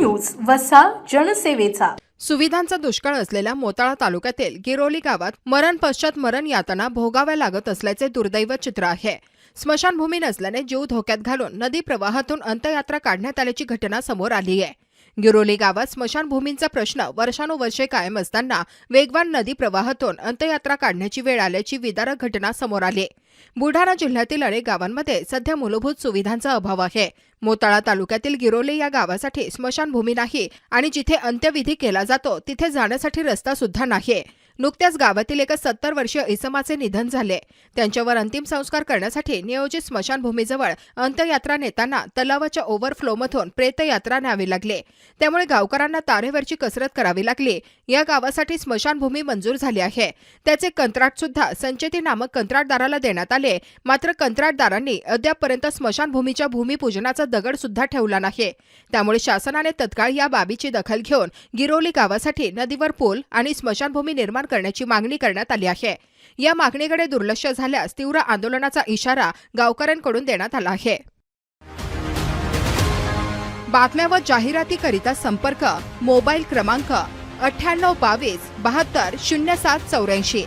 News वसा जनसेवेचा. सुविधांचा दुष्काळ असलेल्या मोताळा तालुक्यातील गिरोली गावात मरण पश्चात मरण यातना भोगाव्या लागत असल्याचे दुर्दैव चित्र आहे. स्मशानभूमी नसल्याने जीव धोक्यात घालून नदी प्रवाहातून अंत्ययात्रा काढण्यात आल्याची घटना समोर आली आहे. गिरोली गावात स्मशानभूमींचा प्रश्न वर्षानुवर्षे कायम असताना वेगवान नदी प्रवाहातून अंत्ययात्रा काढण्याची वेळ आल्याची विदारक घटना समोर आली. बुलढाणा जिल्ह्यातील अनेक गावांमध्ये सध्या मूलभूत सुविधांचा अभाव आहे. मोताळा तालुक्यातील गिरोले या गावासाठी स्मशानभूमी नाही आणि जिथे अंत्यविधी केला जातो तिथे जाण्यासाठी रस्ता सुद्धा नाही नुकत्याच गावातील एका सत्तर वर्षीय इसमाचे निधन झाले. त्यांच्यावर अंतिम संस्कार करण्यासाठी नियोजित स्मशानभूमीजवळ अंत्ययात्रा नेताना तलावाच्या ओव्हरफ्लोमधून प्रेतयात्रा न्यावी लागली. त्यामुळे गावकऱ्यांना तारेवरची कसरत करावी लागली. या गावासाठी स्मशानभूमी मंजूर झाली आहे. त्याचे कंत्राट सुद्धा संचेती नामक कंत्राटदाराला देण्यात आले. मात्र कंत्राटदारांनी अद्यापपर्यंत स्मशानभूमीच्या भूमिपूजनाचा दगड सुद्धा ठेवला नाही. त्यामुळे शासनाने तत्काळ या बाबीची दखल घेऊन गिरोली गावासाठी नदीवर पूल आणि स्मशानभूमी निर्माण करण्याची मागणी करण्यात आली आहे. या मागणीकडे दुर्लक्ष झाल्यास तीव्र आंदोलनाचा इशारा गावकऱ्यांकडून देण्यात आला आहे. बातम्या व जाहिरातीकरिता संपर्क मोबाईल क्रमांक अठ्ठ्याण्णव बावीस बहात्तर शून्य सात चौऱ्याऐंशी.